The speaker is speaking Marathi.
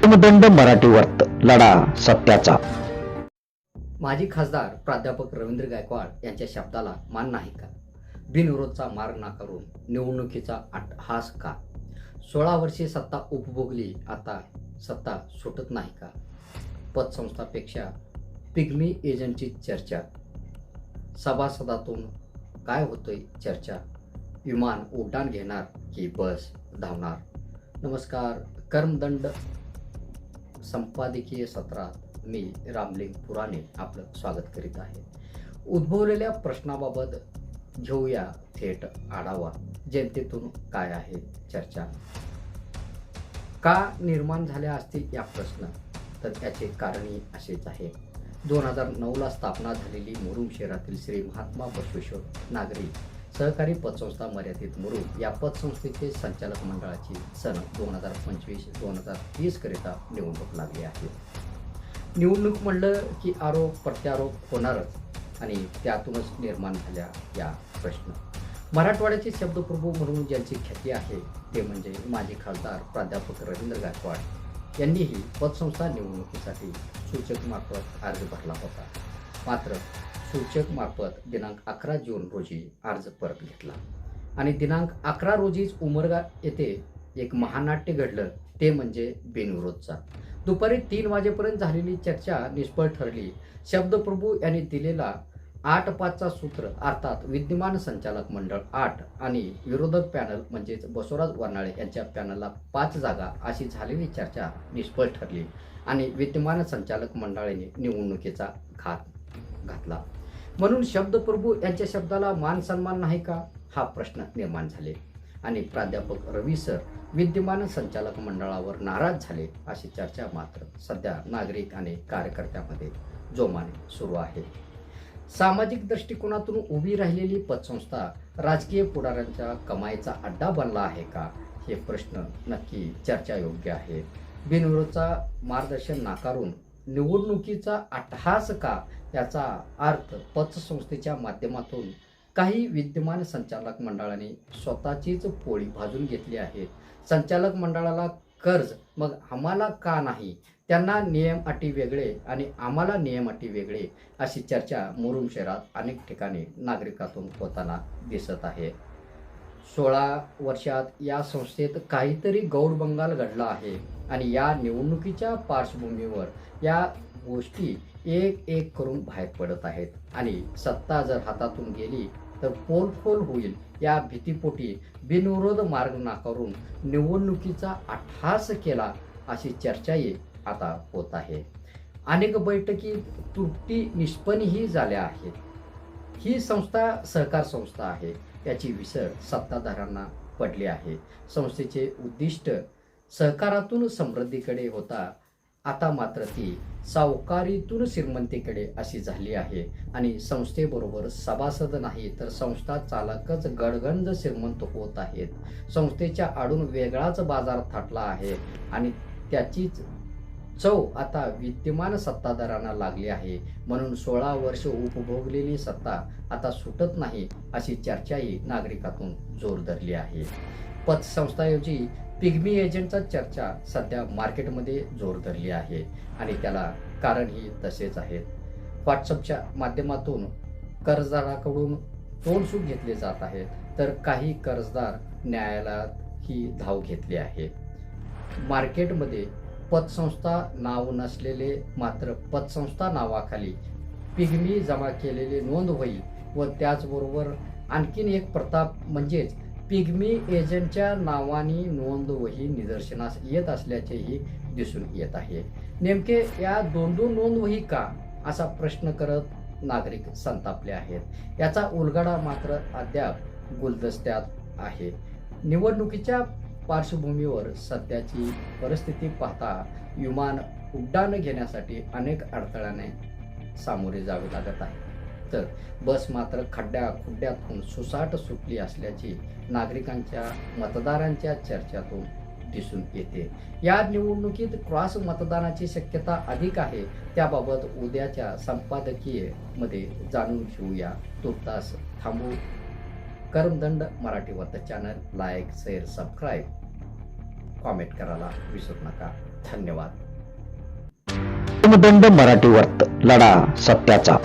दंड मराठी वर्त लढा सत्याचा. माजी खासदार प्राध्यापक रवींद्र गायकवाड यांच्या शब्दाला मान नाही का? बिनविरोधचा मार्ग नाकारून निवडणुकीचा अट्टहास का? सोळा वर्षे सत्ता उपभोगली आता सत्ता सुटत नाही का? पतसंस्थापेक्षा पिग्मी एजंटची चर्चा. सभासदातून काय होतोय चर्चा? विमान उड्डाण घेणार की बस धावणार? नमस्कार कर्मदंड संपादकीय सत्रात मी रामलिंग पुराणे आपलं स्वागत करीत आहे. उद्भवलेल्या प्रश्नाबाबत घेऊया थेट आढावा. जनतेतून काय आहे चर्चा? का निर्माण झाल्या असतील या प्रश्न? तर याचे कारणही असेच आहे. दोन हजार नऊला स्थापना झालेली मुरुम शहरातील श्री महात्मा बसवेश्वर नागरी सहकारी पतसंस्था मर्यादित मुरुड या पतसंस्थेचे संचालक मंडळाची सन दोन हजार पंचवीस दोन हजार तीसकरिता निवडणूक लागली आहे. निवडणूक म्हणलं की आरोप प्रत्यारोप होणारच आणि त्यातूनच निर्माण झाल्या या प्रश्न. मराठवाड्याचे शब्दप्रभू म्हणून ज्यांची ख्याती आहे ते म्हणजे माजी खासदार प्राध्यापक रवींद्र गायकवाड. यांनीही पतसंस्था निवडणुकीसाठी सूचक मार्फत अर्ज भरला होता. मात्र सूचक मार्फत दिनांक अकरा जून रोजी अर्ज परत घेतला. आणि दिनांक अकरा रोजीच उमरगा येथे एक महानाट्य घडलं ते म्हणजे बिनविरोधचा. दुपारी तीन वाजेपर्यंत झालेली चर्चा निष्फळ ठरली. शब्दप्रभू यांनी दिलेला आठ पाचचा सूत्र अर्थात विद्यमान संचालक मंडळ आठ आणि विरोधक पॅनल म्हणजेच बसवराज वर्नाळे यांच्या पॅनलला पाच जागा अशी झालेली चर्चा निष्फळ ठरली आणि विद्यमान संचालक मंडळाने निवडणुकीचा घात घातला. म्हणून शब्दप्रभू यांच्या शब्दाला मान सन्मान नाही का? हा प्रश्न निर्माण झाले. आणि प्राध्यापक रवी सर विद्यमान संचालक मंडळावर नाराज झाले अशी चर्चा मात्र सध्या नागरिक आणि कार्यकर्त्यांमध्ये जोमाने सुरू आहे. सामाजिक दृष्टिकोनातून उभी राहिलेली पतसंस्था राजकीय पुढाऱ्यांच्या कमाईचा अड्डा बनला आहे का? हे प्रश्न नक्की चर्चायोग्य आहे. बिनविरोधचा मार्गदर्शन नाकारून निवडणुकीचा अट्टहास का याचा अर्थ पतसंस्थेच्या माध्यमातून काही विद्यमान संचालक मंडळाने स्वतःचीच पोळी भाजून घेतली आहे. संचालक मंडळाला कर्ज मग आम्हाला का नाही? त्यांना नियम अटी वेगळे आणि आम्हाला नियम अटी वेगळे अशी चर्चा मुरुम शहरात अनेक ठिकाणी नागरिकातून होताना दिसत आहे. सोळा वर्षात या संस्थेत काहीतरी गौरबंगाल घडला आहे. आणि या निवडणुकीच्या पार्श्वभूमीवर या गोष्टी एक एक करून बाहेर पडत आहेत. आणि सत्ता जर हातातून गेली तर पोलफोल होईल या भीतीपोटी बिनविरोध मार्ग नाकारून निवडणुकीचा अट्टहास केला अशी चर्चाही आता होत आहे. अनेक बैठकी त्रुटी निष्पन्नही झाल्या आहेत. ही संस्था सहकार संस्था आहे. याची विसर सत्ताधाऱ्यांना पडली आहे. संस्थेचे उद्दिष्ट सहकारातून समृद्धीकडे होता. आता मात्र ती सावकारीतून श्रीमंतीकडे अशी झाली आहे. आणि संस्थेबरोबर सभासद नाही तर संस्था चालकच गडगंज श्रीमंत होत आहेत. संस्थेच्या आडून वेगळाच बाजार थाटला आहे. आणि त्याचीच चव आता विद्यमान सत्ताधारांना लागली आहे. म्हणून सोळा वर्ष उपभोगलेली सत्ता आता सुटत नाही अशी चर्चाही नागरिकातून जोर धरली आहे. पतसंस्थाऐवजी पिग्मी एजंटचा चर्चा सध्या मार्केटमध्ये जोर धरली आहे आणि त्याला कारणही तसेच आहेत. व्हॉट्सअपच्या माध्यमातून कर्जदाराकडून तोंडसूट घेतले जात आहेत तर काही कर्जदार न्यायालयात ही धाव घेतली आहे. मार्केटमध्ये पतसंस्था नाव नसलेले मात्र पतसंस्था नावाखाली पिगमी जमा केलेले नोंद होईल व त्याचबरोबर आणखीन एक प्रताप म्हणजेच पिगमी एजंटच्या नावाने नोंद वही निदर्शनास येत असल्याचेही दिसून येत आहे. नेमके या दोन दोन नोंद वही का? असा प्रश्न करत नागरिक संतापले आहेत. याचा उलगडा मात्र अद्याप गुलदस्त्यात आहे. निवडणुकीच्या पार्श्वभूमीवर सध्याची परिस्थिती पाहता विमान उड्डाण घेण्यासाठी अनेक अडथळ्याने सामोरे जावे लागत आहे. तर बस मात्र खड्ड्या खुड्ड्यातून सुसाट सुटली असल्याची नागरिकांच्या मतदारांच्या चर्चातून दिसून येते. या निवडणुकीत क्रॉस मतदानाची शक्यता अधिक आहे. त्याबाबत उद्याच्या संपादकीयमध्ये जाणून घेऊया. तुर्तास थांबू. कर्मदंड मराठी वार्ता channel. Like share subscribe. Comment करायला विसरू नका. धन्यवाद. मराठी वर्त लढा सत्याचा.